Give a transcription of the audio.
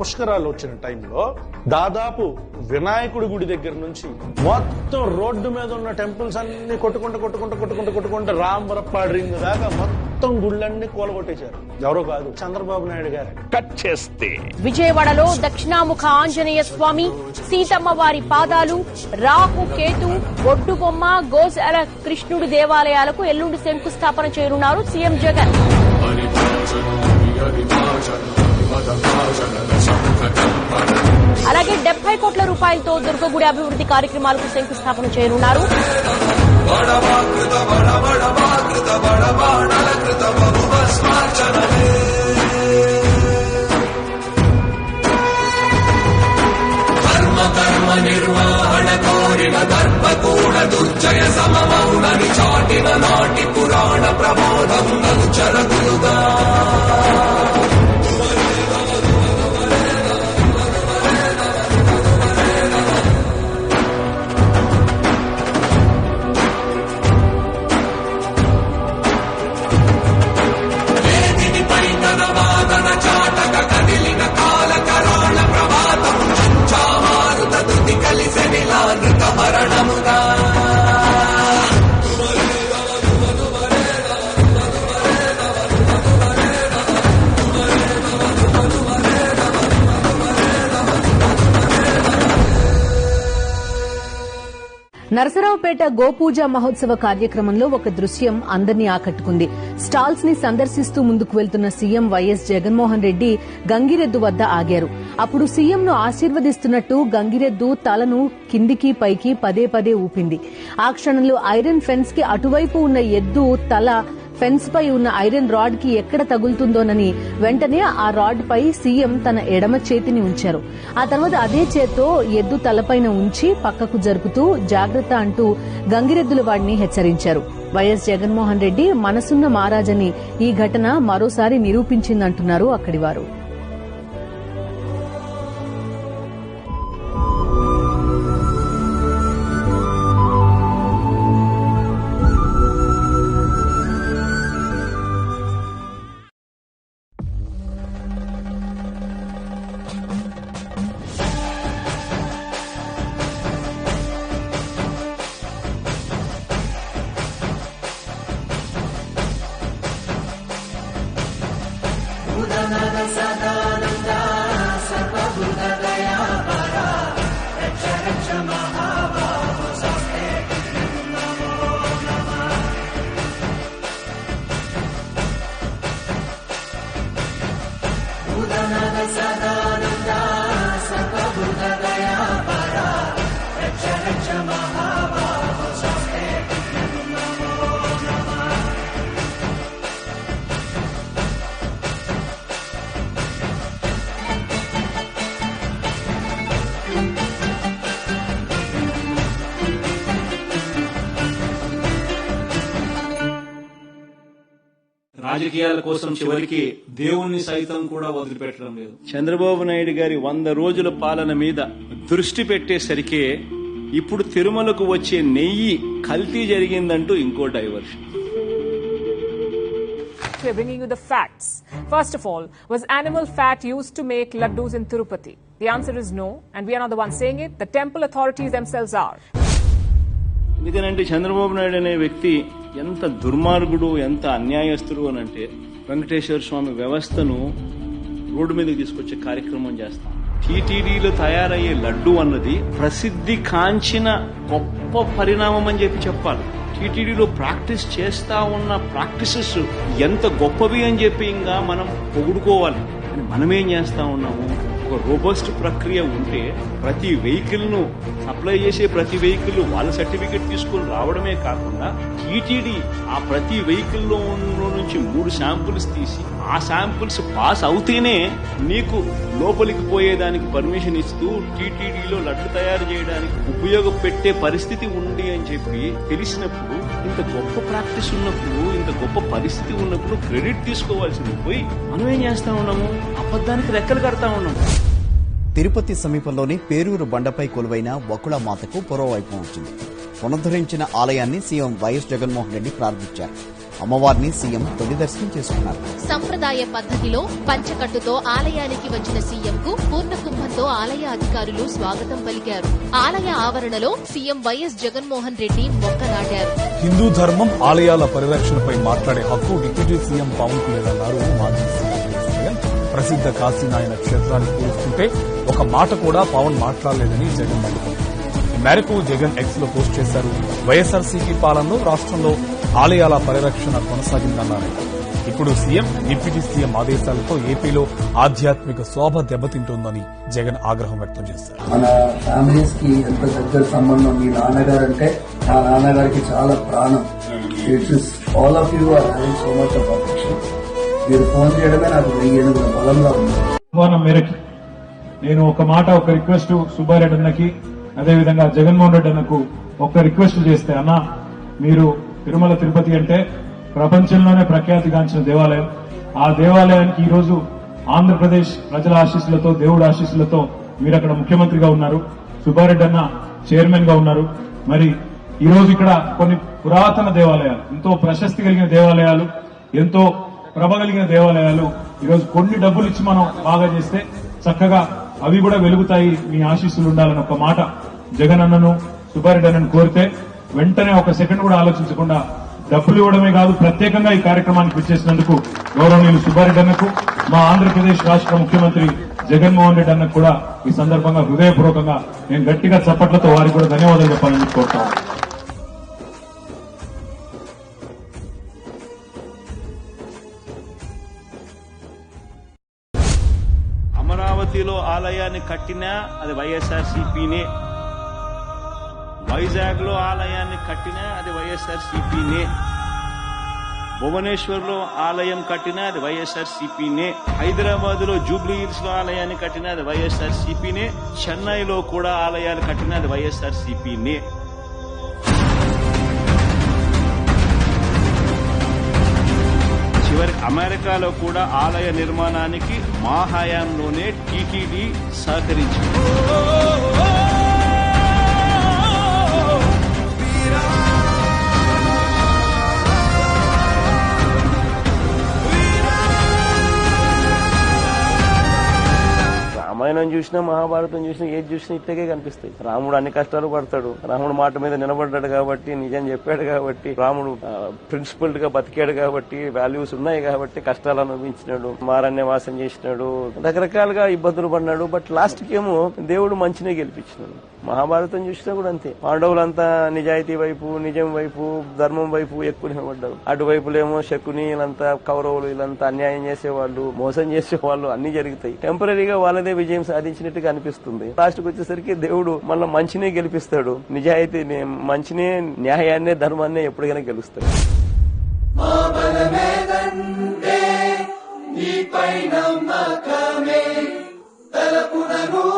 పుష్కరాలు వచ్చిన టైంలో దాదాపు వినాయకుడి గుడి దగ్గర నుంచి మొత్తం రోడ్డు మీద ఉన్న టెంపుల్స్ అన్ని కొట్టుకుంటూ కొట్టుకుంటూ కొట్టుకుంటూ కొట్టుకుంటూ రాంబరప్పాడు రింగ్ దాకా మొత్తం గుళ్ళన్నీ కూలగొట్టేశారు. ఎవరో కాదు చంద్రబాబు నాయుడు గారు. కట్ చేస్తే. విజయవాడలో దక్షిణాముఖ ఆంజనేయ స్వామి సీతమ్మ వారి పాదాలు రాహు కేతు బొడ్డుబొమ్మ గోశాల కృష్ణుడి దేవాలయాలకు ఎల్లుండి శంకుస్థాపన చేయనున్నారు సీఎం జగన్. అలాగే డెబ్బై కోట్ల రూపాయలతో దుర్గగుడి అభివృద్ధి కార్యక్రమాలకు శంకుస్థాపన చేయనున్నారు. నరసరావుపేట గోపూజ మహోత్సవ కార్యక్రమంలో ఒక దృశ్యం అందరినీ ఆకట్టుకుంది. స్టాల్స్ని సందర్శిస్తూ ముందుకు వెళ్తున్న సీఎం వైఎస్ జగన్మోహన్ రెడ్డి గంగిరెద్దు వద్ద ఆగారు. అప్పుడు సీఎం ను ఆశీర్వదిస్తున్నట్టు గంగిరెద్దు తలను కిందికి పైకి పదే పదే ఊపింది. ఆ క్షణంలో ఐరన్ ఫెన్స్కి అటువైపు ఉన్న ఎద్దు తల ఫెన్స్ పై ఉన్న ఐరన్ రాడ్కి ఎక్కడ తగులుతుందోనని వెంటనే ఆ రాడ్ పై సీఎం తన ఎడమ చేతిని ఉంచారు. ఆ తర్వాత అదే చేత్తో ఎద్దు తలపైన ఉంచి పక్కకు జరుపుతూ జాగ్రత్త అంటూ గంగిరెద్దుల వాడిని హెచ్చరించారు. వైఎస్ జగన్మోహన్ రెడ్డి మనసున్న మహారాజని ఈ ఘటన మరోసారి నిరూపించిందంటున్నారు అక్కడి వారు రాజకీయాల కోసం చివరికి దేవుణ్ణి సైతం కూడా వదిలిపెట్టడం లేదు చంద్రబాబు నాయుడు గారి వంద రోజుల పాలన మీద దృష్టి పెట్టేసరికి ఇప్పుడు తిరుమలకు వచ్చే నెయ్యి కల్తీ జరిగిందంటూ ఇంకో diversion We're bringing you the facts. First of all, was animal fat used to make laddus in Tirupati? The answer is no, and we are not the ones saying it. The temple authorities themselves are. ఎందుకనంటే చంద్రబాబు నాయుడు అనే వ్యక్తి ఎంత దుర్మార్గుడు ఎంత అన్యాయస్తుడు అని అంటే వెంకటేశ్వర స్వామి వ్యవస్థను road మీదకి తీసుకొచ్చే కార్యక్రమం చేస్తాం. టీటీడీలో తయారయ్యే లడ్డు అన్నది ప్రసిద్ధి కాంచిన గొప్ప పరిణామం అని చెప్పి చెప్పాలి. టీటీడీలో ప్రాక్టీస్ చేస్తా ఉన్న ప్రాక్టీసెస్ ఎంత గొప్పవి అని చెప్పి ఇంకా మనం పొగుడుకోవాలి. కానీ మనమేం చేస్తా ఉన్నాము? ఒక రోబస్ట్ ప్రక్రియ ఉంటే ప్రతి వెహికల్ను సప్లై చేసే ప్రతి వెహికల్ వాళ్ళ సర్టిఫికెట్ తీసుకొని రావడమే కాకుండా టీటీడీ ఆ ప్రతి వెహికల్లో నుంచి మూడు శాంపుల్స్ తీసి ఆ శాంపుల్స్ పాస్ అవుతేనే నీకు లోపలికి పోయేదానికి పర్మిషన్ ఇస్తూ టీటీడీలో లడ్డు తయారు చేయడానికి ఉపయోగపెట్టే పరిస్థితి ఉంది అని చెప్పి తెలిసినప్పుడు ఇంత గొప్ప ప్రాక్టీస్ ఉన్నప్పుడు ఇంత గొప్ప పరిస్థితి ఉన్నప్పుడు క్రెడిట్ తీసుకోవాల్సింది పోయి మనం ఏం చేస్తా ఉన్నాము? అబద్ధానికి రెక్కలు కడతా ఉన్నాము. తిరుపతి సమీపంలోని పేరూరు బండపై కొలువైన వకుళ మాతకు పురోవైపు వచ్చింది. పునరుద్ధరించిన ఆలయాన్ని సీఎం వైఎస్ జగన్మోహన్ రెడ్డి ప్రారంభించారు అమ్మవారిని సీఎం తొలి దర్శనం చేసుకున్నారు. సంప్రదాయ పద్ధతిలో పంచకట్టుతో ఆలయానికి వచ్చిన సీఎంకు పూర్ణకుంభంతో ఆలయ అధికారులు స్వాగతం పలికారు. ఆలయ ఆవరణలో సీఎం వైఎస్ జగన్మోహన్ రెడ్డి మొక్క నాటారు. హిందూ ధర్మం ఆలయాల పరిరక్షణపై మాట్లాడే హక్కు డిప్యూటీ సీఎం పవన్కు లేదన్నారు మాజీ సీఎం. ప్రసిద్ధ కాశీనాయన క్షేత్రాన్ని కూరుస్తుంటే ఒక మాట కూడా పవన్ మాట్లాడలేదని జగన్ మండిపడ్డారు. మేరకు జగన్ ఎక్స్లో పోస్ట్ చేశారు. వైఎస్ఆర్సీపీ పాలనలో రాష్ట్రంలో ఆలయాల పరిరక్షణ కొనసాగిందన్నారు. ఇప్పుడు సీఎం డిప్యూటీ సీఎం ఆదేశాలతో ఏపీలో ఆధ్యాత్మిక శోభ దెబ్బతింటోందని జగన్ ఆగ్రహం వ్యక్తం చేశారు. మన ఫ్యామిలీస్కి ఎంత దగ్గర సంబంధం మీ నాన్నగారు అంటే మా నాన్నగారికి చాలా ప్రాణం. It's all of you are having so much of affection మీరు ఫోన్ చేయడమే నాకు వెయ్యి బలంగా ఉంది. మేరకు నేను ఒక మాట ఒక రిక్వెస్ట్ సుబ్బారెడ్డి అన్నకి అదేవిధంగా జగన్మోహన్ రెడ్డి అన్నకు ఒక్క రిక్వెస్ట్ చేస్తే అన్న మీరు తిరుమల తిరుపతి అంటే ప్రపంచంలోనే ప్రఖ్యాతిగాంచిన దేవాలయం. ఆ దేవాలయానికి ఈరోజు ఆంధ్రప్రదేశ్ ప్రజల ఆశీస్సులతో దేవుడి ఆశీస్సులతో మీరు అక్కడ ముఖ్యమంత్రిగా ఉన్నారు. సుబ్బారెడ్డి అన్న చైర్మన్గా ఉన్నారు. మరి ఈరోజు ఇక్కడ కొన్ని పురాతన దేవాలయాలు ఎంతో ప్రశస్తి కలిగిన దేవాలయాలు ఎంతో ప్రభ కలిగిన దేవాలయాలు ఈరోజు కొన్ని డబ్బులు ఇచ్చి మనం బాగా చేస్తే చక్కగా అవి కూడా వెలుగుతాయి. మీ ఆశీస్సులు ఉండాలని ఒక మాట జగన్ అన్నను సుబ్బారెడ్డి అన్నను కోరితే వెంటనే ఒక సెకండ్ కూడా ఆలోచించకుండా డబ్బులు ఇవ్వడమే కాదు ప్రత్యేకంగా ఈ కార్యక్రమానికి విచ్చేసినందుకు గౌరవనీయులు సుబ్బారెడ్డి అన్నకు మా ఆంధ్రప్రదేశ్ రాష్ట్ర ముఖ్యమంత్రి జగన్మోహన్ రెడ్డి అన్నకు కూడా ఈ సందర్భంగా హృదయపూర్వకంగా నేను గట్టిగా చప్పట్లతో వారికి కూడా ధన్యవాదాలు చెప్పాలని కోరుతాను అమరావతిలో ఆలయాన్ని కట్టినా అది వైఎస్ఆర్ సిపినే వైజాగ్లో ఆలయాన్ని కట్టినా అది వైఎస్ఆర్ సిపినే భువనేశ్వర్లో ఆలయం కట్టినా అది వైఎస్ఆర్ సిపినే హైదరాబాద్లో జూబ్లీ హిల్స్లో ఆలయాన్ని కట్టినా అది వైఎస్ఆర్ సిపినే చెన్నైలో కూడా ఆలయాలు కట్టినా అది వైఎస్ఆర్ సిపినే చివరి అమెరికాలో కూడా ఆలయ నిర్మాణానికి మా హయాంలోనే టీటీడీ సహకరించింది. రామాయణం చూసినా మహాభారతం చూసినా ఏది చూసినా ఇట్లాగే కనిపిస్తాయి. రాముడు అన్ని కష్టాలు పడతాడు. రాముడు మాట మీద నిలబడ్డాడు కాబట్టి నిజం చెప్పాడు కాబట్టి రాముడు ప్రిన్సిపల్డ్గా బతికాడు కాబట్టి వాల్యూస్ ఉన్నాయి కాబట్టి కష్టాలు అనుభవించినాడు. మారణ్యవాసం చేసినాడు. రకరకాలుగా ఇబ్బందులు పడినాడు. బట్ లాస్ట్కి ఏమో దేవుడు మంచినే గెలిపించినాడు. మహాభారతం చూసినా కూడా అంతే. పాండవులంతా నిజాయితీ వైపు నిజం వైపు ధర్మం వైపు ఎక్కువ నిలబడ్డారు. అటువైపులేమో శకుని వీళ్ళంతా కౌరవులు వీళ్ళంతా అన్యాయం చేసేవాళ్ళు మోసం చేసేవాళ్ళు అన్ని జరుగుతాయి. టెంపరీగా వాళ్ళదే విజయం సాధించినట్టుగా అనిపిస్తుంది. లాస్ట్ వచ్చేసరికి దేవుడు మళ్ళీ మంచినే గెలిపిస్తాడు. నిజాయితీ మంచినే న్యాయాన్నే ధర్మాన్నే ఎప్పటికైనా గెలుస్తాడు. తలపున నువ్వుంటే సకలం